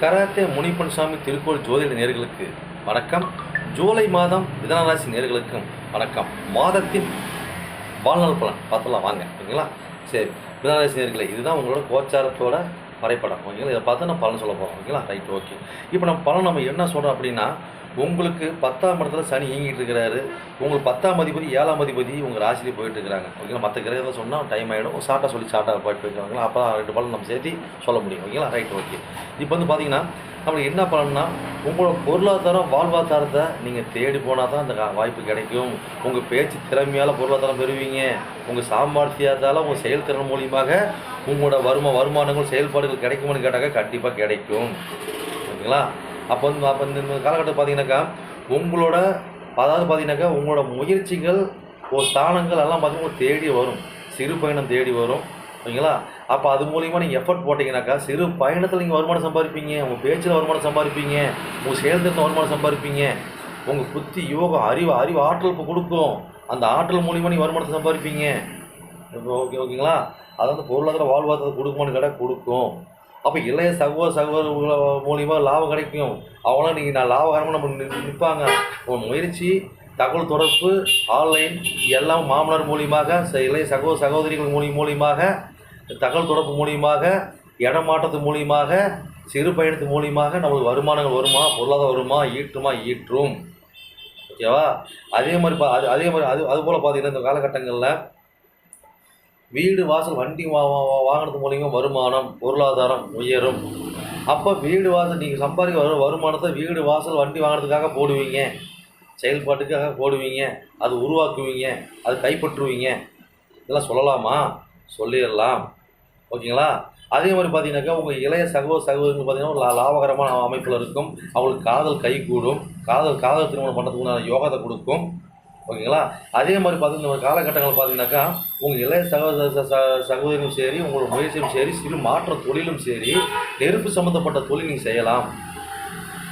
Karate Munippan சாமி திருக்கோள் ஜோதிட நேர்களுக்கு வணக்கம். ஜூலை மாதம் மிதனராசி நேர்களுக்கும் வணக்கம். மாதத்தின் வாழ்நாள் பலன். பார்த்தலாம் வாங்க. ஓகேங்களா சரி மிதனராசி நேர்களை இதுதான் உங்களோட கோச்சாரத்தோட வரைபடம் ஓகேங்களா இதை பார்த்து நான் பலன் சொல்ல போகிறோம் ஓகேங்களா ரைட் ஓகே இப்போ நம்ம பலன் நம்ம என்ன சொல்கிறோம் அப்படின்னா உங்களுக்கு பத்தாம் இடத்துல சனி இயங்கிட்டு இருக்கிறாரு. உங்களுக்கு பத்தாம் அதிபதி ஏழாம் அதிபதி உங்கள் ராசிலேயே போயிட்டு இருக்கிறாங்க ஓகேங்களா மற்ற கிரகத்தை சொன்னால் டைம் ஆகிடும் ஷார்ட்டாக சொல்லி ஷார்ட்டாக போயிட்டு இருக்காங்களா அப்போ ரெண்டு பலன் நம்ம சேர்த்து சொல்ல முடியும் ஓகேங்களா ரைட் ஓகே இப்போ வந்து பார்த்தீங்கன்னா நம்மளுக்கு என்ன பலன்னா உங்களோட பொருளாதாரம் வாழ்வாதாரத்தை நீங்கள் தேடி போனால் தான் அந்த கா- வாய்ப்பு கிடைக்கும். உங்கள் பேச்சு திறமையால் பொருளாதாரம் பெறுவீங்க. உங்கள் சாமர்த்தியத்தால் உங்கள் செயல்திறன் மூலியமாக உங்களோட வரும வருமானங்கள் செயல்பாடுகள் கிடைக்குமான்னு கேட்டாக்க கண்டிப்பாக கிடைக்கும். ஓகேங்களா? அப்போ வந்து அப்போ இந்த இந்த காலகட்டம் பார்த்தீங்கன்னாக்கா உங்களோட அதாவது பார்த்தீங்கன்னாக்கா உங்களோட முயற்சிகள் ஒரு ஸ்தானங்கள் எல்லாம் பார்த்தீங்கன்னா தேடி வரும். சிறு பயணம் தேடி வரும். ஓகேங்களா? அப்போ அது மூலியமாக நீங்கள் எஃபர்ட் போட்டிங்கனாக்கா சிறு பயணத்தில் நீங்கள் வருமானம் சம்பாதிப்பீங்க உங்கள் பேச்சில் வருமானம் சம்பாதிப்பீங்க உங்கள் செயல்திறத்தில் வருமானம் சம்பாதிப்பீங்க. உங்கள் புத்தி யோகம் அறிவு அறிவு ஆற்றல் இப்போ கொடுக்கும். அந்த ஆற்றல் மூலியமாக நீங்கள் வருமானத்தை சம்பாதிப்பீங்க. ஓகே ஓகேங்களா அதாவது பொருளாதார வாழ்வாதாரத்தை கொடுக்குமான்னு கேட்டால் கொடுக்கும். அப்போ இளைய சகோதர சகோதர மூலிமா லாபம் கிடைக்கும். அவங்களாம் நீங்கள் நான் லாபகரமாக நம்ம நிற்பாங்க உன் முயற்சி தகவல் தொடர்பு ஆன்லைன் எல்லாம் மாமனார் மூலியமாக ச- இளைய சகோதர சகோதரிகள் மூலி மூலியமாக தகவல் தொடர்பு மூலியமாக இடமாற்றத்து மூலியமாக சிறு பயணத்து மூலியமாக நம்மளுக்கு வருமானங்கள் வருமா பொருளாதாரம் வருமா ஈட்டுமா ஈற்றும். ஓகேவா? அதே மாதிரி பா அது அதே மாதிரி அது அதுபோல் பார்த்தீங்கன்னா இந்த காலகட்டங்களில் வீடு வாசல் வண்டி வா வாங்கினது மூலியமாக வருமானம் பொருளாதாரம் உயரும். அப்போ வீடு வாசல் நீங்கள் சம்பாதிக்க வர வருமானத்தை வீடு வாசல் வண்டி வாங்குறதுக்காக போடுவீங்க. செயல்பாட்டுக்காக போடுவீங்க. அது உருவாக்குவீங்க. அது கைப்பற்றுவீங்க. இதெல்லாம் சொல்லலாமா? சொல்லிடலாம். ஓகேங்களா? அதே மாதிரி பார்த்தீங்கன்னாக்கா உங்கள் இளைய சகோ சகோதரர்கள் பார்த்தீங்கன்னா ஒரு லாபகரமான அமைப்பில் இருக்கும். அவங்களுக்கு காதல் கை கூடும். காதல் காதல் திருமணம் பண்ணுறதுக்கு யோகத்தை கொடுக்கும். ஓகேங்களா? அதே மாதிரி பார்த்தீங்கன்னா இந்த காலகட்டங்கள் பார்த்தீங்கன்னாக்கா உங்கள் இளைய சகோதர ச- சகோதரியும் சரி உங்களோட முயற்சியும் சரி சிறு மாற்ற தொழிலும் சரி நெருப்பு சம்மந்தப்பட்ட தொழில் நீங்கள் செய்யலாம்.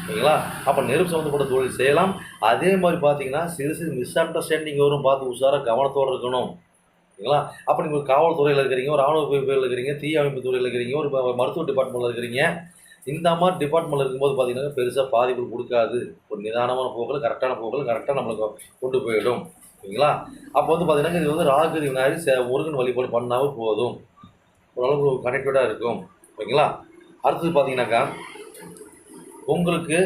ஓகேங்களா? அப்போ நெருப்பு சம்மந்தப்பட்ட தொழில் செய்யலாம். அதே மாதிரி பார்த்தீங்கன்னா சிறு சிறு மிஸ் அண்டர்ஸ்டாண்டிங் வரும். பார்த்து உஷாராக கவனத்தோடு இருக்கணும். ஓகேங்களா? அப்போ நீங்கள் ஒரு காவல்துறையில் இருக்கிறீங்க ஒரு ராணுவ பிரிவில் இருக்கிறீங்க தீ அமைப்பு துறையில் இருக்கிறீங்க ஒரு மருத்துவ டிபார்ட்மெண்ட்டில் இருக்கிறீங்க. இந்த மாதிரி டிபார்ட்மெண்ட்டில் இருக்கும்போது பார்த்தீங்கன்னா பெருசாக பாதிப்பு கொடுக்காது. ஒரு நிதானமான போக்கில் கரெக்டான போக்கில் கரெக்டாக நம்மளுக்கு கொண்டு போயிடும். ஓகேங்களா? அப்போ வந்து பார்த்தீங்கன்னா இது வந்து ராகுதி விநாயகர் சே முருகன் வழிபாடு பண்ணாவே போதும். ஓரளவுக்கு கனெக்டடாக இருக்கும். ஓகேங்களா? அடுத்தது பார்த்தீங்கன்னாக்கா உங்களுக்கு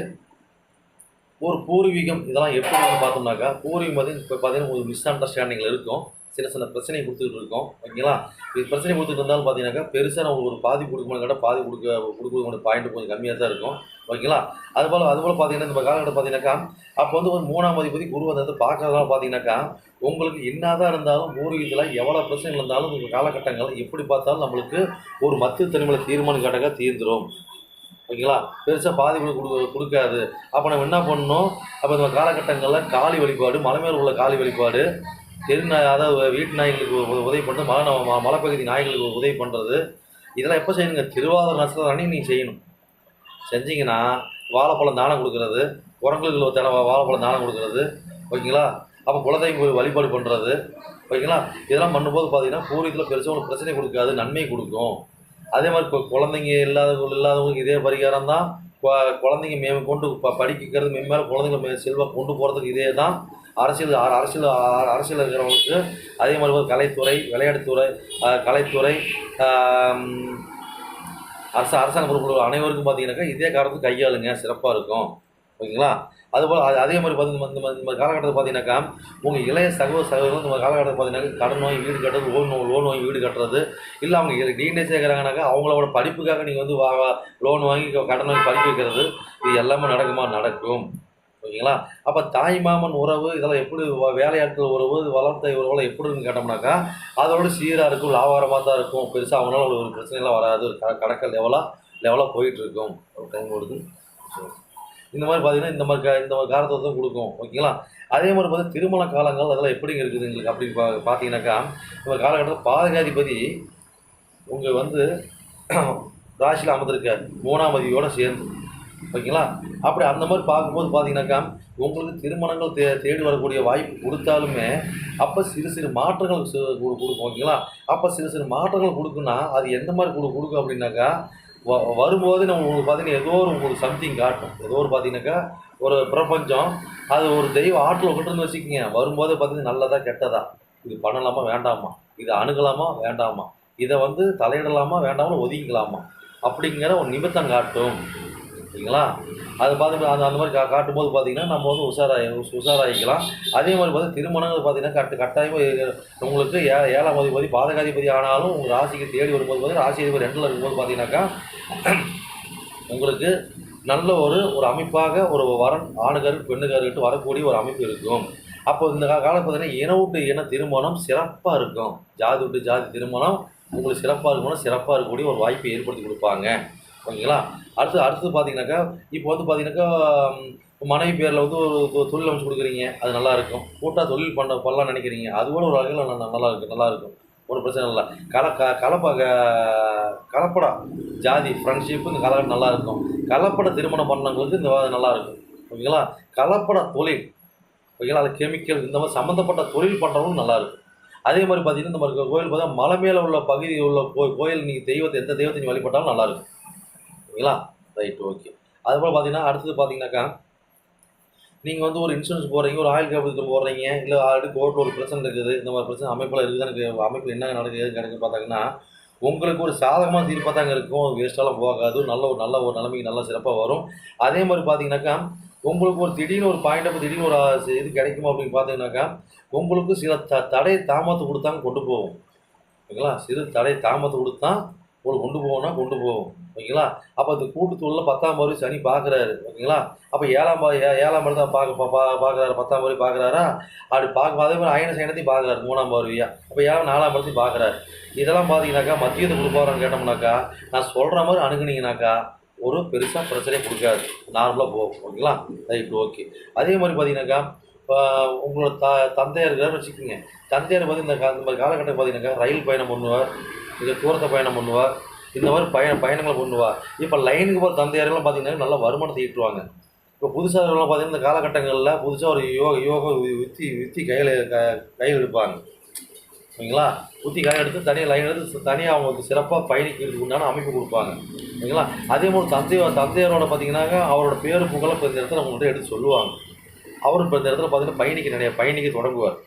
ஒரு பூர்வீகம் இதெல்லாம் எப்படி பார்த்தோம்னாக்கா பூர்வீகம் பார்த்தீங்கன்னா இப்போ பார்த்தீங்கன்னா ஒரு மிஸ் அண்டர்ஸ்டாண்டிங்கில் இருக்கும். சின்ன சின்ன பிரச்சனை கொடுத்துட்டு இருக்கோம். ஓகேங்களா? இது பிரச்சனை கொடுத்துட்டு இருந்தாலும் பார்த்தீங்கன்னாக்கா பெருசாக நம்ம ஒரு பாதி கொடுக்கணும் கேட்டால் பாதி கொடுக்க கொடுக்கக்கூடிய பாயிண்ட் கொஞ்சம் கம்மியாக தான் இருக்கும். ஓகேங்களா? அதுபோல் அதுபோல் பார்த்தீங்கன்னா இந்த காலகட்டம் பார்த்தீங்கன்னாக்கா அப்போ வந்து ஒரு மூணாம் அதிபதி குரு அந்த இடத்துல பார்த்தீங்கன்னாக்கா உங்களுக்கு என்னதான் இருந்தாலும் பூர்வீகத்தில் எவ்வளோ பிரச்சனை இருந்தாலும் இந்த காலகட்டங்கள் எப்படி பார்த்தாலும் நம்மளுக்கு ஒரு மத்திய தனிமலை தீர்மானம் கேட்டாக்கா தீர்ந்துடும் ஓகேங்களா? பெருசாக பாதிப்புகள் கொடுக்க கொடுக்காது. அப்போ நம்ம என்ன பண்ணணும்? அப்போ இந்த காலகட்டங்களில் காளி வழிபாடு மலை மேல் உள்ள காளி வழிபாடு தெரு நாய் அதாவது வீட்டு நாய்களுக்கு உதவி பண்ணுறது மலை நம்ம ம- மலைப்பகுதி நாய்களுக்கு உதவி பண்ணுறது இதெல்லாம் எப்போ செய்யணுங்க? திருவாதிரை நட்சத்திரம் அன்னைக்கு நீங்கள் செய்யணும். செஞ்சீங்கன்னா வாழைப்பழம் தானம் கொடுக்கறது குரங்குகளுக்கு ஒரு தடவை வாழைப்பழம் தானம் கொடுக்கறது ஓகேங்களா? அப்போ குலதெய்வம் போய் வழிபாடு பண்ணுறது ஓகேங்களா? இதெல்லாம் பண்ணும்போது பார்த்தீங்கன்னா பூர்வீகத்தில் பெருசாக ஒரு பிரச்சனை கொடுக்காது நன்மை கொடுக்கும். அதே மாதிரி இப்போ குழந்தைங்க இல்லாதவங்க இல்லாதவங்களுக்கு இதே பரிகாரம் தான் குழந்தைங்க மேம் கொண்டு ப- படிக்கிறது மென்மேலும் குழந்தைங்க மே கொண்டு போகிறதுக்கு இதே தான் அரசியல் அரசியல் அரசியல் இருக்கிறவங்களுக்கு அதே மாதிரி ஒரு கலைத்துறை விளையாட்டுத்துறை கலைத்துறை அரசு அரசாங்க பொறுப்புகள் அனைவருக்கும் பார்த்தீங்கன்னாக்கா இதே காரணத்துக்கு கையாளுங்க. சிறப்பாக இருக்கும். ஓகேங்களா? அதுபோல் அதே மாதிரி பார்த்தீங்கன்னா இந்த காலகட்டத்தில் பார்த்தீங்கன்னாக்கா உங்கள் இளைய சகோதர சகோதரர்கள் இந்த காலகட்டத்தில் பார்த்தீங்கன்னா கடன் வாங்கி வீடு கட்டுறது லோன் லோன் வாங்கி வீடு கட்டுறது. இல்லை அவங்க டிஎன்ஏ சேர்க்குறாங்கனாக்கா அவங்களோட படிப்புக்காக நீங்கள் வந்து வா லோன் வாங்கி கடன் வாங்கி படிக்க வைக்கிறது இது எல்லாமே நடக்குமா? நடக்கும். ஓகேங்களா? அப்போ தாய் மாமன் உறவு இதெல்லாம் எப்படி வேலையாட்கள் உறவு வளர்த்த உறவுலாம் எப்படின்னு கேட்டோம்னாக்கா அதோட சீராக இருக்கும் லாபகரமாக தான் இருக்கும். பெருசாக அவங்களால ஒரு பிரச்சனைலாம் வராது. ஒரு க லெவலாக லெவலாக போயிட்டு இருக்கும். ஒரு டைம் கொடுத்து இந்த மாதிரி பார்த்தீங்கன்னா இந்த மாதிரி க- இந்த மாதிரி காரத்தை தான் கொடுக்கும். ஓகேங்களா? அதே மாதிரி பார்த்தீங்கன்னா திருமண காலங்கள் அதெல்லாம் எப்படிங்க இருக்குது எங்களுக்கு அப்படின்னு பா பார்த்தீங்கன்னாக்கா இந்த காலகட்டத்தில் பாதகாதிபதி உங்கள் வந்து ராசியில் அமர்ந்திருக்கார். மூணாம் அதியோட சேர்ந்து. ஓகேங்களா? அப்படி அந்த மாதிரி பார்க்கும்போது பார்த்தீங்கன்னாக்கா உங்களுக்கு திருமணங்கள் தே தேடி வரக்கூடிய வாய்ப்பு கொடுத்தாலுமே அப்போ சிறு சிறு மாற்றங்கள் கொடுக்கும். ஓகேங்களா? அப்போ சிறு சிறு மாற்றங்கள் கொடுக்குன்னா அது எந்த மாதிரி கொடு கொடுக்கும் அப்படின்னாக்கா வ வரும்போது நம்ம உங்களுக்கு பார்த்தீங்கன்னா ஏதோ ஒரு உங்களுக்கு சம்திங் காட்டும். ஏதோ ஒரு பார்த்தீங்கன்னாக்கா ஒரு பிரபஞ்சம் அது ஒரு தெய்வ ஆற்றில் விட்டுருந்து வச்சுக்கோங்க. வரும்போது பார்த்தீங்கன்னா நல்லதா கெட்டதா. இது பண்ணலாமா வேண்டாமா? இதை அணுகலாமா வேண்டாமா? இதை வந்து தலையிடலாமா வேண்டாமா ஒதுங்கிக்கலாமா அப்படிங்கிற ஒரு நிமித்தம் காட்டும். சரிங்களா அது பார்த்து அந்த அந்த மாதிரி கா காட்டும்போது பார்த்தீங்கன்னா நம்ம வந்து உஷாராகி உஷாராயிக்கலாம். உஷாராகிக்கலாம் அதே மாதிரி பார்த்து திருமணங்கள் பார்த்தீங்கன்னா கரெக்ட் கட்டாயமாக உங்களுக்கு ஏ ஏழாம் அதிபதி பாதகாதிபதி ஆனாலும் உங்கள் ராசிக்கு தேடி வரும்போது பார்த்தீங்கன்னா ராசி அதிபதி ரெண்டில் இருக்கும்போது பார்த்தீங்கன்னாக்கா உங்களுக்கு நல்ல ஒரு ஒரு அமைப்பாக ஒரு வரன் ஆணுகரு பெண்ணுகருக்கிட்டு வரக்கூடிய ஒரு அமைப்பு இருக்கும். அப்போ இந்த காலம் பார்த்தீங்கன்னா இன விட்டு இன திருமணம் சிறப்பாக இருக்கும். ஜாதி விட்டு ஜாதி திருமணம் உங்களுக்கு சிறப்பாக இருக்கணும் சிறப்பாக இருக்கக்கூடிய ஒரு வாய்ப்பை ஏற்படுத்தி கொடுப்பாங்க. ஓகேங்களா? அடுத்து அடுத்து பார்த்தீங்கன்னாக்கா இப்போ வந்து பார்த்தீங்கன்னாக்கா மனைவி பேரில் வந்து ஒரு தொ- தொழில் அமைச்சு கொடுக்குறீங்க அது நல்லாயிருக்கும். கூட்டாக தொழில் பண்ண பண்ணலாம் நினைக்கிறீங்க அது கூட ஒரு வகையில் நல்லா இருக்கும் நல்லாயிருக்கும். ஒன்றும் ஒரு பிரச்சனை இல்லை. கல க கலப்ப க- கலப்படா ஜாதி ஃப்ரெண்ட்ஷிப்பு இந்த காலகட்டம் நல்லாயிருக்கும். கலப்பட திருமணம் பண்ணவங்களுக்கு இந்த வா- நல்லாயிருக்கும். ஓகேங்களா? கலப்பட தொழில் ஓகேங்களா? அது கெமிக்கல் இந்த மாதிரி சம்மந்தப்பட்ட தொழில் பண்ணுறவங்களும் நல்லாயிருக்கும். அதே மாதிரி பார்த்தீங்கன்னா இந்த மாதிரி கோயில் பார்த்தா மலை மேலே உள்ள பகுதியில் உள்ள கோயில் நீங்கள் தெய்வத்தை எந்த தெய்வத்தை நீங்கள் வழிபட்டாலும் நல்லா இருக்கும் ஓகேங்களா? Right okay. அதுபோல் பார்த்தீங்கன்னா அடுத்தது பார்த்தீங்கன்னாக்கா நீங்கள் வந்து ஒரு இன்சூரன்ஸ் போடுறீங்க ஒரு ஆயில் காப்பீடு போடுறீங்க இல்லை ஆல்ரெடி கோர்ட்டில் ஒரு பிரச்சனை இருக்குது இந்த மாதிரி பிரச்சனை அமைப்பில் இருக்குது எனக்கு அமைப்பில் என்ன நடக்குது ஏது பார்த்தாங்கன்னா உங்களுக்கு ஒரு சாதகமான தீர்ப்பாக தாங்க இருக்கும். வேஸ்ட்டாலாம் போகாது. நல்ல ஒரு நல்ல ஒரு நிலைமைக்கு நல்ல சிறப்பாக வரும். அதே மாதிரி பார்த்தீங்கன்னாக்கா உங்களுக்கு ஒரு திடீர்னு ஒரு பாயிண்ட் அப்போ திடீர்னு ஒரு இது கிடைக்குமா அப்படின்னு பார்த்தீங்கன்னாக்கா உங்களுக்கு சில த தடை தாமத்தை கொடுத்தாங்க கொண்டு போகும். ஓகேங்களா? சிறு தடை தாமத்தை கொடுத்தா உங்களுக்கு கொண்டு போகணும்னா கொண்டு போகும். ஓகேங்களா? அப்போ அந்த கூட்டுத்தூளில் பத்தாம் பருவ சனி பார்க்குறாரு ஓகேங்களா? அப்போ ஏழாம் பா ஏழாம் பருவம் தான் பார்க்க பா பார்க்குறாரு பத்தாம் பருவம் பார்க்குறாரா அப்படி பார்க்க அதே மாதிரி அயன சயனத்தையும் பார்க்குறாரு மூணாம் பருவியா அப்போ ஏழாம் நாலாம் பருவத்தையும் பார்க்குறாரு இதெல்லாம் பார்த்தீங்கன்னாக்கா மத்தியத்தை கொடுப்பாருன்னு கேட்டோம்னாக்கா நான் சொல்கிற மாதிரி அணுகுனீங்கனாக்கா ஒரு பெருசாக பிரச்சனையே கொடுக்காது. நார்மலாக போகும் ஓகேங்களா? ரைட் ஓகே அதே மாதிரி பார்த்தீங்கன்னாக்கா இப்போ உங்களோட த தந்தையார் வச்சுக்கோங்க. தந்தையார் பார்த்து இந்த இந்த மாதிரி காலகட்டம் பார்த்தீங்கன்னாக்கா ரயில் பயணம் பண்ணுவார் இது தூரத்தை பயணம் பண்ணுவார். இந்த மாதிரி பயண பயணங்களை பண்ணுவார் இப்போ லைனுக்கு போகிற தந்தையாரெல்லாம் பார்த்தீங்கன்னா நல்ல வருமானத்தை ஈட்டுவாங்க இப்போ புதுசாக பார்த்தீங்கன்னா இந்த காலகட்டங்களில் புதுசாக ஒரு யோக யோக வித்தி வித்தி கையில் க கையில் எடுப்பாங்க. ஓகேங்களா புத்தி கையில் எடுத்து தனியாக லைன் எடுத்து தனியாக அவங்களுக்கு சிறப்பாக பயணிக்கிறதுக்கு உண்டான அமைப்பு கொடுப்பாங்க. ஓகேங்களா அதே மாதிரி தந்தையோட தந்தையாரோட பார்த்தீங்கன்னாக்கா அவரோட பேரு புகழை இப்போ இந்த இடத்துல அவங்கள்ட்ட எடுத்து சொல்லுவாங்க. அவர் இப்போ இந்த இடத்துல பார்த்தீங்கன்னா பயணிக்க நிறைய பயணிக்க தொடங்குவார்.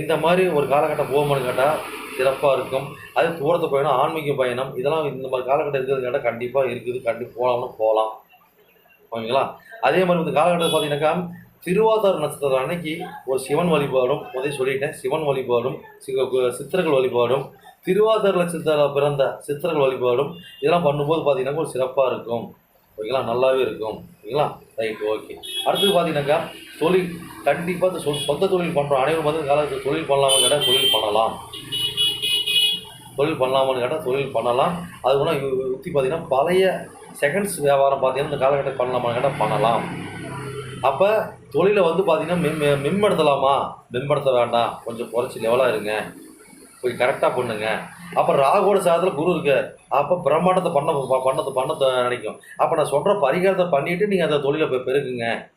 இந்த மாதிரி ஒரு காலகட்டம் போகுமான்னு கேட்டால் சிறப்பாக இருக்கும். அது தூரத்து பயணம் ஆன்மீக பயணம் இதெல்லாம் இந்த மாதிரி காலகட்டம் இருக்கிறது கண்டிப்பாக இருக்குது. கண்டிப்பாக போகலாம்னு போகலாம் ஓகேங்களா? அதே மாதிரி இந்த காலகட்டத்தில் பார்த்தீங்கன்னாக்கா திருவாதார் நட்சத்திரம் அன்னைக்கு ஒரு சிவன் வழிபாடும் முதல் சொல்லிட்டேன். சிவன் வழிபாடும் சிவ வழிபாடும் திருவாதார் நட்சத்திரத்தில் பிறந்த சித்திரர்கள் வழிபாடும் இதெல்லாம் பண்ணும்போது பார்த்தீங்கன்னா ஒரு சிறப்பாக இருக்கும். ஓகேங்களா? நல்லாவே இருக்கும். ஓகேங்களா? Right okay. அடுத்தது பார்த்தீங்கன்னாக்கா தொழில். கண்டிப்பாக சொ- சொந்த தொழில் பண்ணுறோம் அனைவரும் வந்து காலத்தில் தொழில் பண்ணலாம்னு கேட்டால் தொழில் பண்ணலாம். தொழில் பண்ணலாமான்னு கேட்டால் தொழில் பண்ணலாம். அது கூட சுற்றி பார்த்தீங்கன்னா பழைய செகண்ட்ஸ் வியாபாரம் பார்த்தீங்கன்னா இந்த காலகட்டம் பண்ணலாமான்னு கேட்டால் பண்ணலாம். அப்போ தொழிலை வந்து பார்த்தீங்கன்னா மெம் மெ- மேம்படுத்தலாமா மேம்படுத்த வேண்டாம். கொஞ்சம் குறைச்சி லெவலாக இருங்க. போய் கரெக்டாக பண்ணுங்க. அப்போ ராகுவோட சாதத்தில் குரு இருக்கு அப்போ பிரம்மாண்டத்தை பண்ண பண்ணத்தை பண்ண நினைக்கும். அப்போ நான் சொல்கிற பரிகாரத்தை பண்ணிவிட்டு நீங்கள் அந்த தொழிலை போய் பெருக்குங்க.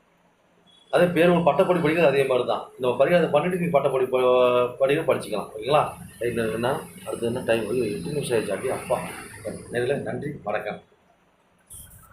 அதே பேர் பட்டப்படி படிக்கிறது அதே மாதிரி தான் இந்த பரிகாரத்தை பண்ணிவிட்டு நீங்கள் பட்டப்படி ப- படிக்க படிச்சுக்கலாம். ஓகேங்களா? என்ன? அடுத்து என்ன? டைம் எட்டு நிமிஷம் ஆயிடுச்சாட்டி அப்பா. நேரில் நன்றி. வணக்கம்.